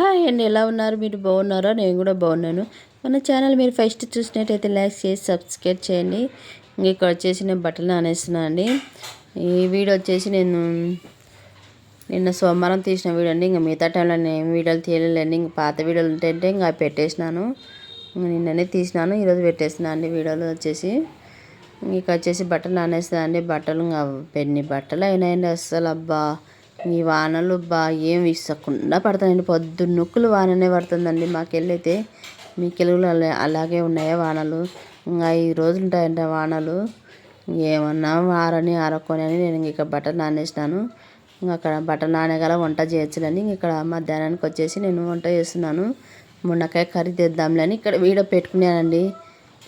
Hi అండి ఎలా ఉన్నారు? మీరు బాగున్నారా? నేను కూడా బాగున్నాను. మన ఛానల్ మీరు ఫస్ట్ చూసినట్టయితే లైక్ చేసి సబ్స్క్రైబ్ చేయండి. ఇంక ఇక్కడ వచ్చేసి నేను బట్టలు ఆనేస్తున్నాను అండి. ఈ వీడియో వచ్చేసి నేను నిన్న సోమవారం తీసిన వీడియో అండి. ఇంకా మిగతా టైంలో నేను వీడియోలు తీయలేండి ఇంకా పాత వీడియోలు ఉంటే ఇంకా అవి పెట్టేసినాను. నిన్ననే తీసినాను. ఈరోజు పెట్టేసినా అండి వీడియోలు వచ్చేసి. ఇంక వచ్చేసి బట్టలు ఆనేస్తున్నా అండి. బట్టలు ఇంకా పెన్ని బట్టలు అయినాయండి అస్సలు అబ్బా. ఈ వానలు బా ఏం విసకుండా పడతాయండి పొద్దున్న నొక్కులు వాననే పడుతుందండి. మాకెళ్ళైతే మీకెలుగులు అలా అలాగే ఉన్నాయా వానలు? ఇంకా ఐదు రోజులు ఉంటాయంట వానలు. ఏమన్నా ఆరని ఆరకొని అని నేను ఇక్కడ బట్టలు నానేసినాను. ఇంకా అక్కడ బట్టలు నానగల వంట చేయొచ్చులని ఇక్కడ మధ్యాహ్నానికి వచ్చేసి నేను వంట చేస్తున్నాను. మునక్కాయ కర్రీ తెద్దాంలని అని ఇక్కడ వీడియో పెట్టుకున్నానండి.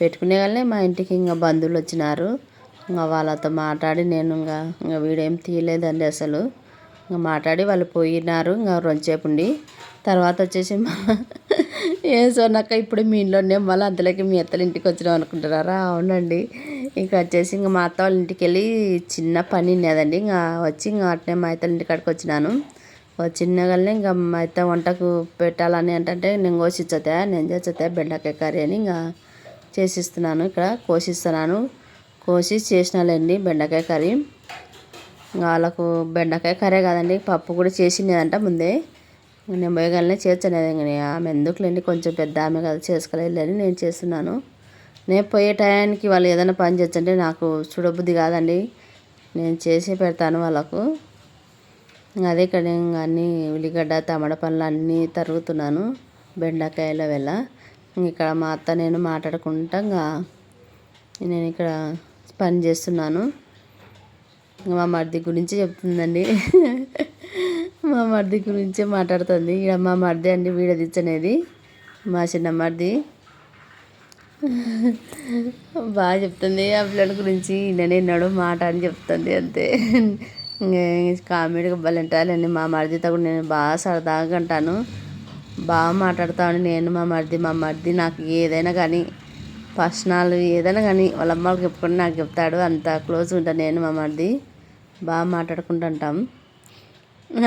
పెట్టుకునే వాళ్ళే మా ఇంటికి ఇంకా బంధువులు వచ్చినారు. ఇంకా వాళ్ళతో మాట్లాడి నేను ఇంకా ఇంకా వీడేం తీయలేదండి అసలు. ఇంకా మాట్లాడి వాళ్ళు పోయినారు ఇంకా రొంచేపు ఉండి. తర్వాత వచ్చేసి మా ఏ సోనక్క ఇప్పుడు మీ ఇంట్లోనే మళ్ళీ అంతలోకి మీ అత్తల ఇంటికి వచ్చినాం అనుకుంటున్నారా అవునండి. ఇంకా వచ్చేసి ఇంకా మా అత్త వాళ్ళ ఇంటికి వెళ్ళి చిన్న పని ఉన్నదండి. ఇంకా వచ్చి ఇంకా అట్నే మా అత్తల ఇంటి కాడికి వచ్చినాను. చిన్నగానే ఇంకా మా అత్త వంటకు పెట్టాలని అంటే నేను కోసిచ్చతే నేను చేస్తే బెండకాయ కర్రీ అని ఇంకా చేసిస్తున్నాను. ఇక్కడ కోసిస్తున్నాను. కోసి చేసినాలండి బెండకాయ కర్రీ. వాళ్ళకు బెండకాయ కర్రీ కాదండి పప్పు కూడా చేసినదంట ముందే. నేను పోయగలనే చేర్చలేదు ఆమె ఎందుకులేండి కొంచెం పెద్ద ఆమె కదా చేసుకోలేదని నేను చేస్తున్నాను. నేను పోయే టయానికి వాళ్ళు ఏదైనా పని చేస్తుంటే నాకు చూడబుద్ధి కాదండి. నేను చేసి పెడతాను వాళ్ళకు. అదే ఇక్కడ అన్నీ ఉల్లిగడ్డ తమడ పనులు అన్నీ తరుగుతున్నాను బెండకాయల వెళ్ళ ఇక్కడ మా అత్త నేను మాట్లాడుకుంటా నేను ఇక్కడ పని చేస్తున్నాను. మా మరిది గురించి చెప్తుందండి. మా మరిది గురించే మాట్లాడుతుంది. ఇక్కడ మా మరిది అండి వీడియో తెచ్చనేది మా చిన్న మరిది. బాగా చెప్తుంది ఆ పిల్లల గురించి. నేను ఎన్నడూ మాట అని చెప్తుంది అంతే. కామెడీగా బలంటాలండి మా మరిదితో కూడా నేను బాగా సరదాగా అంటాను బాగా మాట్లాడతాను నేను మా మరిది మా మరిది. నాకు ఏదైనా కానీ పర్సనల్ ఏదైనా కానీ వాళ్ళ అమ్మకి చెప్పుకొని నాకు చెప్తాడు. అంత క్లోజ్ ఉంటాను నేను మా మరిది. బాగా మాట్లాడుకుంటుంటాం.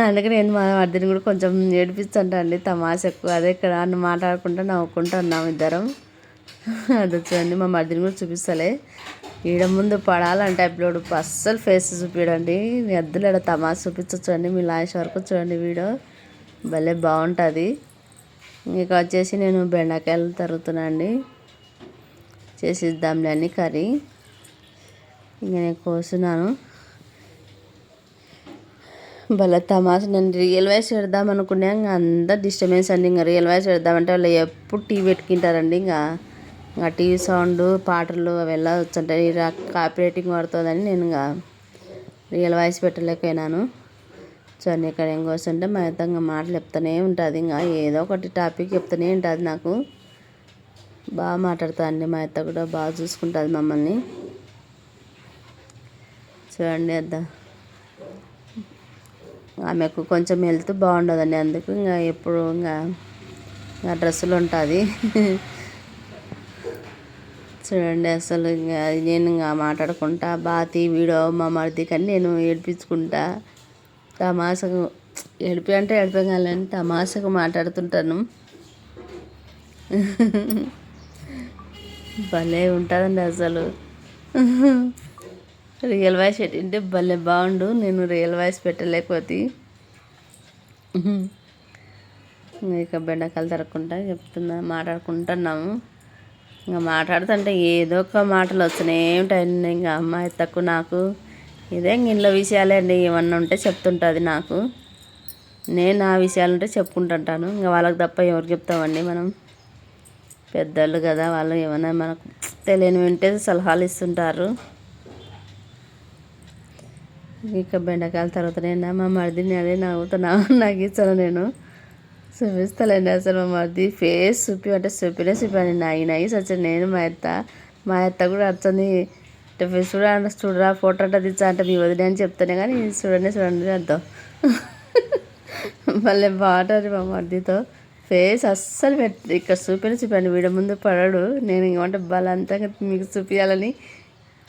అందుకే నేను మా వర్ధిని కూడా కొంచెం ఏడిపిస్తుంటా అండి. ఎక్కువ. అదే ఇక్కడ అన్న మాట్లాడుకుంటూ నవ్వుకుంటూ ఉన్నాం ఇద్దరం. అది వచ్చండి మా మర్దిని కూడా చూపిస్తలే. ఈడ ముందు పడాలంటే అప్లోడ్ అస్సలు ఫేస్ చూపించండి ఎద్దులు ఇక్కడ తమాష చూపించండి మీ లాస్ట్ వరకు చూడండి వీడియో. భలే బాగుంటుంది. ఇక వచ్చేసి నేను బెండకాయలు తరుగుతున్నా అండి. చేసిద్దాంలే అని కర్రీ. ఇంక నేను కోసున్నాను. భలే తమాష. నేను రియల్ వాయిస్ పెడదాం అనుకునే ఇంకా అందరు డిస్టర్బెన్స్ అండి. ఇంకా రియల్ వాయిస్ పెడదామంటే వాళ్ళు ఎప్పుడు టీవీ పెట్టుకుంటారండి. ఇంకా ఇంకా టీవీ సౌండ్ పాటలు అవి ఎలా వచ్చుంటాయి. కాపీ పడుతుందని నేను ఇంకా రియల్ వాయిస్ పెట్టలేకపోయినాను. చూడండి ఇక్కడ ఏం కోసంటే మా అయితే ఇంకా మాటలు చెప్తూనే ఉంటుంది. ఇంకా ఏదో ఒకటి టాపిక్ చెప్తూనే ఉంటుంది నాకు. బాగా మాట్లాడుతా అండి మా అత్త కూడా బాగా చూసుకుంటుంది మమ్మల్ని. చూడండి అద్దా ఆమెకు కొంచెం హెల్త్ బాగుండదండి. అందుకు ఇంకా ఎప్పుడు ఇంకా ఇంకా డ్రెస్సులు ఉంటుంది. చూడండి అసలు ఇంకా నేను ఇంకా మాట్లాడుకుంటా బాతి వీడో మా మరిది కానీ నేను ఏడిపించుకుంటా. తమాసకు ఏడిపి అంటే ఏడిపగలని తమాసకు మాట్లాడుతుంటాను. భలే ఉంటుందండి అసలు. రియల్ వాయిస్ పెట్టింటే భలే బాగుండు. నేను రియల్ వాయిస్ పెట్టలేకపోతే. ఇక బెండకాయలు తరక్కుంటా చెప్తున్నా మాట్లాడుకుంటున్నాము. ఇంకా మాట్లాడుతుంటే ఏదో ఒక మాటలు వస్తున్నాయి ఏమిటండి ఇంకా అమ్మాయి తక్కువ నాకు. ఇదే ఇంట్లో విషయాలే అండి. ఏమన్నా ఉంటే చెప్తుంటుంది నాకు. నేను నా విషయాలు ఉంటే చెప్పుకుంటుంటాను. ఇంకా వాళ్ళకి తప్ప ఎవరు చెప్తామండి మనం? పెద్దోళ్ళు కదా వాళ్ళు ఏమైనా మనకు తెలియని వింటే సలహాలు ఇస్తుంటారు. ఇక బెండకాయల తర్వాత నేను మా మరిది అదే నవ్వుతున్నా నాకు ఇచ్చాను నేను. చూపిస్తానండి అసలు మా మరిది. ఫేస్ చూపి అంటే చూపినే చూపాను. నాయి నాయి వచ్చాను నేను మా అత్త. మా అత్త కూడా వచ్చింది ఫేస్ చూడ చూడరా ఫోటో అంటే తెచ్చా అంటే మీ వదిలే అని చెప్తానే కానీ చూడండి చూడండి అర్థం. మళ్ళీ బాగుంటుంది మా మరిదితో. ఫేస్ అస్సలు పెట్టి ఇక్కడ చూపిన చూపాను. వీడ ముందు పడడు. నేను ఏమంటే బలంతంగా మీకు చూపించాలని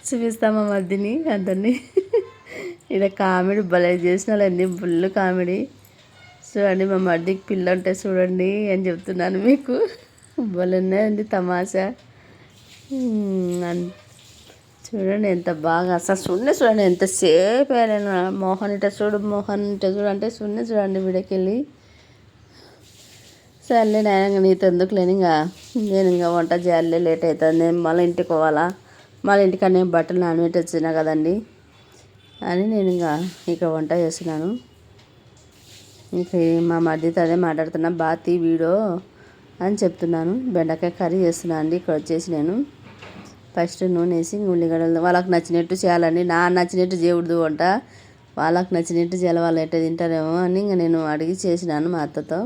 చూపిస్తామా మా మరిదిని అందరినీ. ఇక్కడ కామెడీ భలే చేసినాలండి బుల్లు కామెడీ. చూడండి మా మర్దికి పిల్ల ఉంటే చూడండి అని చెప్తున్నాను మీకు. బలున్నాయండి తమాషా. అన్- చూడండి ఎంత బాగా అసలు సున్న చూడండి ఎంతసేపు నేను మోహన్ ఇట చూడు మోహన్ ఇట చూడు అంటే సున్నే చూడండి వీడికెళ్ళి. సర్లే నేను నీతో ఎందుకు లేని ఇంకా? నేను ఇంకా వంట చేయాలి లేట్ అవుతుంది నేను మళ్ళీ ఇంటికి పోవాలా? మళ్ళీ ఇంటికాడ నేను బట్టలు నానబెట్టి వచ్చినా కదండి. అని నేను ఇంకా ఇక్కడ వంట చేస్తున్నాను. ఇక మా మధ్యతో అదే మాట్లాడుతున్నా బాతి వీడో అని చెప్తున్నాను. బెండకాయ కర్రీ చేస్తున్నాను అండి ఇక్కడ వచ్చేసి నేను. ఫస్ట్ నూనె వేసి ఉల్లిగడ్డలు వాళ్ళకి నచ్చినట్టు చేయాలండి. నా నచ్చినట్టు చేయకూడదు వంట. వాళ్ళకి నచ్చినట్టు చేయాలి వాళ్ళు ఎట్ట తింటారేమో అని ఇంకా నేను అడిగి చేసినాను మా అత్తతో.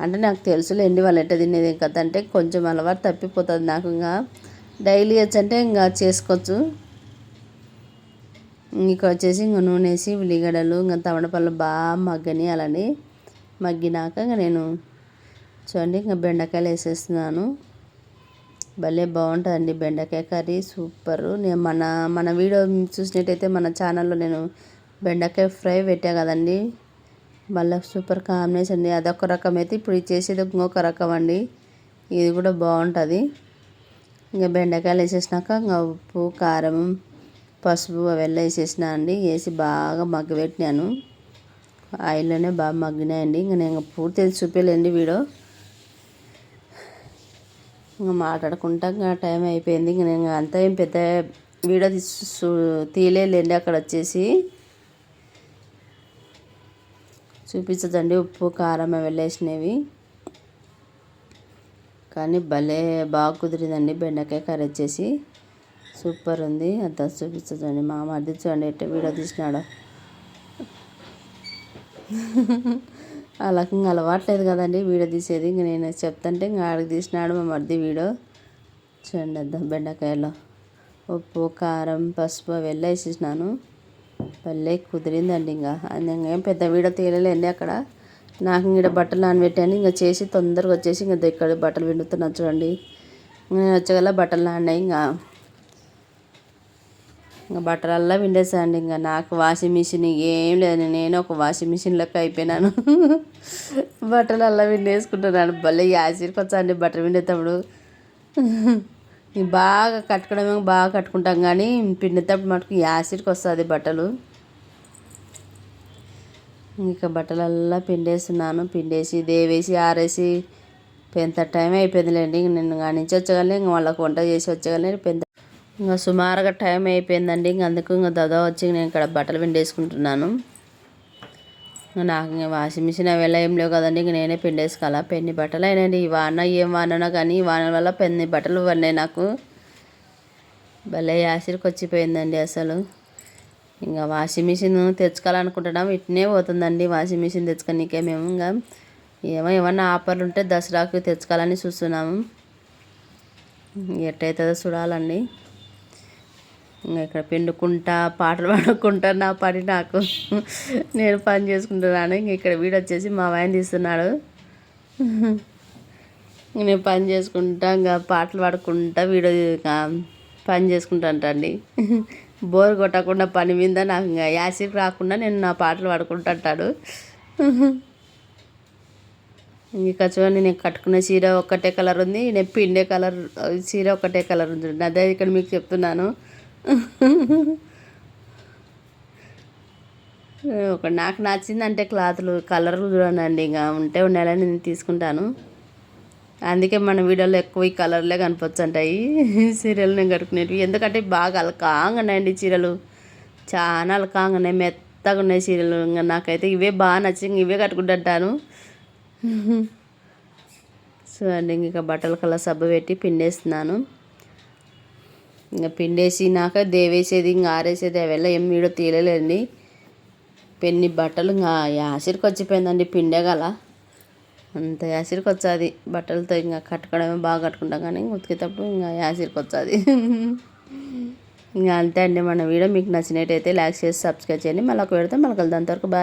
అంటే నాకు తెలుసులేండి వాళ్ళు ఎట్ట తినేది ఏం అంటే కొంచెం అలవాటు తప్పిపోతుంది నాకు ఇంకా. డైలీ వచ్చంటే ఇంకా చేసుకోవచ్చు. ఇంకా వచ్చేసి ఇంకా నూనె వేసి ఉల్లిగడ్డలు ఇంకా తమడపళ్ళు బాగా మగ్గని అలానే మగ్గినాక ఇంకా నేను చూడండి ఇంకా బెండకాయలు వేసేస్తున్నాను. భలే బాగుంటుందండి బెండకాయ కర్రీ సూపర్. నేను మన మన వీడియో చూసినట్టయితే మన ఛానల్లో నేను బెండకాయ ఫ్రై పెట్టా కదండి. మళ్ళీ సూపర్ కాంబినేషన్ అండి. అదొక రకం అయితే ఇప్పుడు ఇది చేసేది ఇంకొక రకం అండి. ఇది కూడా బాగుంటుంది. ఇంకా బెండకాయలు వేసేసినాక ఇంకా ఉప్పు కారం పసుపు అవెల్ల వేసేసిన అండి వేసి బాగా మగ్గబెట్టినాను ఆయిల్లోనే బాగా మగ్గినాయండి. ఇంకా నేను పూర్తి చూపించలేండి వీడియో. ఇంకా మాట్లాడుకుంటా ఇంకా టైం అయిపోయింది. ఇంకా నేను అంతా ఏం పెద్ద వీడియో తీసు తీయలేండి అక్కడ వచ్చేసి. చూపించదండి ఉప్పు కారం అవి వెళ్ళేసినవి కానీ భలే బాగా కుదిరిందండి బెండకాయ కర్రీ వచ్చేసి. సూపర్ ఉంది అంతా చూపించదండి మా మధ్య చూడండి ఎట్ట వీడియో తీసినాడో. వాళ్ళకి ఇంకా అలవాట్లేదు కదండి వీడియో తీసేది. ఇంక నేను చెప్తుంటే ఇంకా ఆడికి తీసినాడు మా మరిది వీడియో. చూడండి అద్దాం బెండకాయలో. ఉప్పు కారం పసుపు అవి వెళ్ళి వేసేసినాను. భలే కుదిరిందండి ఇంకా. అది ఇంకేం పెద్ద వీడియో తీయలేండి అక్కడ. నాకు ఇక్కడ బట్టలు నానబెట్టాను. ఇంకా చేసి తొందరగా వచ్చేసి ఇంకా ఇక్కడ బట్టలు పిండుతున్నాను చూడండి. నేను వచ్చగల బట్టలు నాన్నాయి. ఇంకా ఇంకా బట్టలల్లా పిండేసాండి ఇంకా నాకు వాషింగ్ మిషన్ ఏం లేదు నేను ఒక వాషింగ్ మిషన్ లెక్క అయిపోయినాను. బట్టలల్లా పిండేసుకుంటున్నాను. భలే యాసిడ్కి వచ్చాండి బట్టలు పిండేటప్పుడు. బాగా కట్టుకోవడమే బాగా కట్టుకుంటాం కానీ పిండేటప్పుడు మటుకు యాసిడ్కి వస్తుంది బట్టలు. ఇంకా బట్టలల్లా పిండేస్తున్నాను. పిండేసి దేవేసి ఆరేసి పెంత టైం అయిపోయిందిలేండి. ఇంక నేను కాడి నుంచి వచ్చగలే ఇంక వాళ్ళకి వంట చేసి వచ్చగలే పెంత ఇంకా సుమారుగా టైం అయిపోయిందండి. ఇంక అందుకు ఇంకా దదా వచ్చి నేను ఇక్కడ బట్టలు పిండేసుకుంటున్నాను. నాకు ఇంకా వాషింగ్ మిషన్ అవి ఎలా ఏం లేవు కదండి. ఇంక నేనే పిండేసుకోవాలా. పెన్ని బట్టలు అయినండి ఈ వాన ఏం వాననో కానీ ఈ వాన వల్ల పెన్ని బట్టలు పడినాయి నాకు. భలే యాసిడ్కి వచ్చిపోయిందండి అసలు. ఇంకా వాషింగ్ మిషన్ తెచ్చుకోవాలనుకుంటున్నాం. ఇట్నే పోతుందండి వాషింగ్ మిషన్ తెచ్చుకోనికే మేము. ఇంకా ఏమో ఏమన్నా ఆఫర్లు ఉంటే దసరాకు తెచ్చుకోవాలని చూస్తున్నాము. ఎట్టయితుందో చూడాలండి. ఇంకా ఇక్కడ పిండుకుంటా పాటలు పాడుకుంటా నా పని నాకు. నేను పని చేసుకుంటున్నాను. ఇంక ఇక్కడ వీడు వచ్చేసి మా వాయిని తీస్తున్నాడు. నేను పని చేసుకుంటా ఇంకా పాటలు పాడుకుంటా వీడియో పని చేసుకుంటా అండి బోర్ కొట్టకుండా పని మీద నాకు ఇంకా యాసిడ్ రాకుండా నేను నా పాటలు పాడుకుంటా అంటాడు ఇంకా చూడండి నేను కట్టుకున్న చీర ఒక్కటే కలర్ ఉంది. నేను పిండే కలర్ చీర ఒకటే కలర్ ఉంది. అదే ఇక్కడ మీకు చెప్తున్నాను. ఒక నాకు నచ్చిందంటే క్లాత్లు కలర్లు చూడండి ఇంకా ఉంటే ఉండాలని నేను తీసుకుంటాను. అందుకే మన వీడియోలో ఎక్కువ ఈ కలర్లే కనిపించుంటాయి. చీరలు నేను కట్టుకునేవి ఎందుకంటే బాగా అలకాంగా ఉన్నాయండి చీరలు. చాలా అలకాంగా ఉన్నాయి మెత్తగా ఉన్నాయి చీరలు ఇంకా నాకైతే ఇవే బాగా నచ్చి ఇవే కట్టుకుంటుంటాను. సో అండి ఇంకా బట్టల కలర్ సబ్బు పెట్టి పిండేస్తున్నాను. ఇంకా పిండేసినాక దేవేసేది ఇంకా ఆరేసేది అವೆల్ల ఏం వీడియో తీయలేదండి. పెన్ని బట్టలు ఇంకా యాసిరికి వచ్చిపోయిందండి పిండేగల. అంత యాసిరికి వచ్చేది. బట్టలతో ఇంకా కట్టుకోవడమే బాగా కట్టుకుంటాం కానీ ఉతికేటప్పుడు ఇంకా యాసిరికి వచ్చేది. ఇంకా అంతే అండి. మన వీడియో మీకు నచ్చినట్టయితే లైక్ చేసి సబ్స్క్రైబ్ చేయండి. మళ్ళీ ఒక పెడితే మళ్ళీ కలిదంతవరకు అంతవరకు బాగా